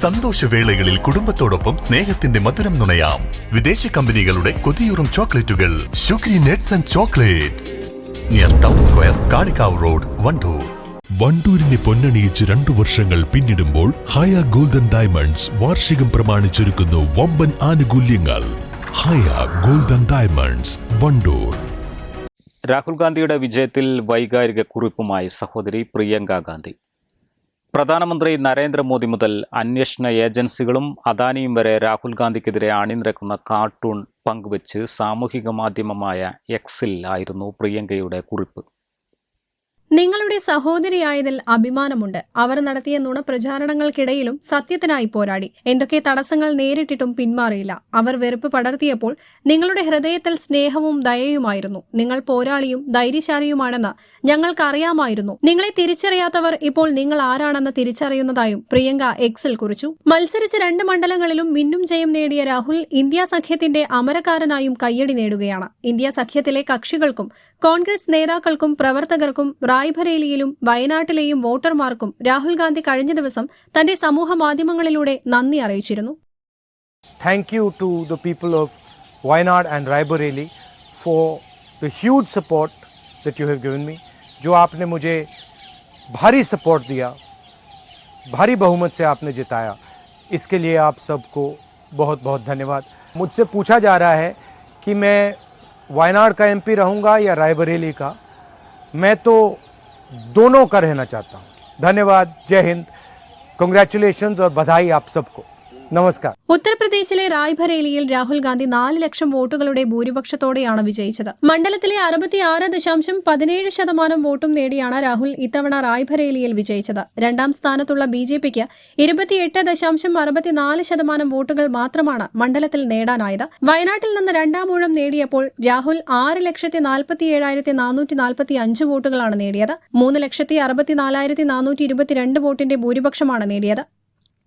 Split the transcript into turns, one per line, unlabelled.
സന്തോഷവേളകളിൽ കുടുംബത്തോടൊപ്പം സ്നേഹത്തിന്റെ മധുരം നുണയാം. വിദേശ കമ്പനികളുടെ കൊതിയൂറും ചോക്ലേറ്റുകൾ. Sugary nuts and chocolates. Near town square Kalikavu road Wandoor.
വണ്ടൂരിനെ പൊന്നണിയിച്ച് രണ്ടു വർഷങ്ങൾ പിന്നിടുമ്പോൾ ഹയ ഗോൾഡൻ ഡയമണ്ട്സ് വാർഷികം പ്രമാണിച്ചൊരുക്കുന്നു വമ്പൻ ആനുകൂല്യങ്ങൾ. Haya golden diamonds Wandoor.
Rahul ഗാന്ധിയുടെ വിജയത്തിൽ വൈകാരിക കുറിപ്പുമായി സഹോദരി പ്രിയങ്ക ഗാന്ധി. പ്രധാനമന്ത്രി നരേന്ദ്രമോദി മുതൽ അന്വേഷണ ഏജൻസികളും അദാനിയും വരെ രാഹുൽ ഗാന്ധിക്കെതിരെ അണിനിരക്കുന്ന കാർട്ടൂൺ പങ്കുവച്ച് സാമൂഹിക മാധ്യമമായ എക്സിൽ ആയിരുന്നു പ്രിയങ്കയുടെ കുറിപ്പ്.
നിങ്ങളുടെ സഹോദരിയായതിൽ അഭിമാനമുണ്ട്. അവർ നടത്തിയ നുണപ്രചാരണങ്ങൾക്കിടയിലും സത്യത്തിനായി പോരാടി. എന്തൊക്കെ തടസ്സങ്ങൾ നേരിട്ടിട്ടും പിന്മാറിയില്ല. അവർ വെറുപ്പ് പടർത്തിയപ്പോൾ നിങ്ങളുടെ ഹൃദയത്തിൽ സ്നേഹവും ദയയുമായിരുന്നു. നിങ്ങൾ പോരാളിയും ധൈര്യശാലിയുമാണെന്ന് ഞങ്ങൾക്കറിയാമായിരുന്നു. നിങ്ങളെ തിരിച്ചറിയാത്തവർ ഇപ്പോൾ നിങ്ങൾ ആരാണെന്ന് തിരിച്ചറിയുന്നതായും പ്രിയങ്ക എക്സിൽ കുറിച്ചു. മത്സരിച്ച രണ്ട് മണ്ഡലങ്ങളിലും മിന്നും ജയം നേടിയ രാഹുൽ ഇന്ത്യ സഖ്യത്തിന്റെ അമരക്കാരനായും കയ്യടി നേടുകയാണ്. ഇന്ത്യ സഖ്യത്തിലെ കക്ഷികൾക്കും കോൺഗ്രസ് നേതാക്കൾക്കും പ്രവർത്തകർക്കും റായ്ബറേലിയിലും വയനാട്ടിലെയും വോട്ടർമാർക്കും രാഹുൽ ഗാന്ധി കഴിഞ്ഞ ദിവസം തന്റെ സമൂഹ മാധ്യമങ്ങളിലൂടെ നന്ദി അറിയിച്ചിരുന്നു
thank you to the people of Wayanad and Raebareli for the huge support that you have given me. जो आपने मुझे भारी सपोर्ट दिया भारी बहुमत से आपने जिताया इसके लिए आप सबको बहुत बहुत धन्यवाद मुझसे पूछा जा रहा है कि मैं वायनाड का एमपी रहूंगा या रायबरेली का मैं तो दोनों का रहना चाहता हूँ। धन्यवाद जय हिंद। कंग्रेचुलेशंस और बधाई आप सबको। നമസ്കാരം.
ഉത്തർപ്രദേശിലെ റായ്ബറേലിയിൽ രാഹുൽ ഗാന്ധി നാല് ലക്ഷം വോട്ടുകളുടെ ഭൂരിപക്ഷത്തോടെയാണ് വിജയിച്ചത്. മണ്ഡലത്തിലെ അറുപത്തിയാറ് ദശാംശം പതിനേഴ് ശതമാനം വോട്ടും നേടിയാണ് രാഹുൽ ഇത്തവണ റായ്ബറേലിയിൽ വിജയിച്ചത്. രണ്ടാം സ്ഥാനത്തുള്ള ബി ജെ പിക്ക് ഇരുപത്തിയെട്ട് ദശാംശം അറുപത്തിനാല് ശതമാനം വോട്ടുകൾ മാത്രമാണ് മണ്ഡലത്തിൽ നേടാനായത്. വയനാട്ടിൽ നിന്ന് രണ്ടാം ഊഴം നേടിയപ്പോൾ രാഹുൽ ആറ് ലക്ഷത്തി നാൽപ്പത്തി ഏഴായിരത്തി നാനൂറ്റി നാൽപ്പത്തി അഞ്ച് വോട്ടുകളാണ് നേടിയത്. മൂന്ന് ലക്ഷത്തി അറുപത്തിനാലായിരത്തി നാനൂറ്റി ഇരുപത്തിരണ്ട് വോട്ടിന്റെ ഭൂരിപക്ഷമാണ് നേടിയത്.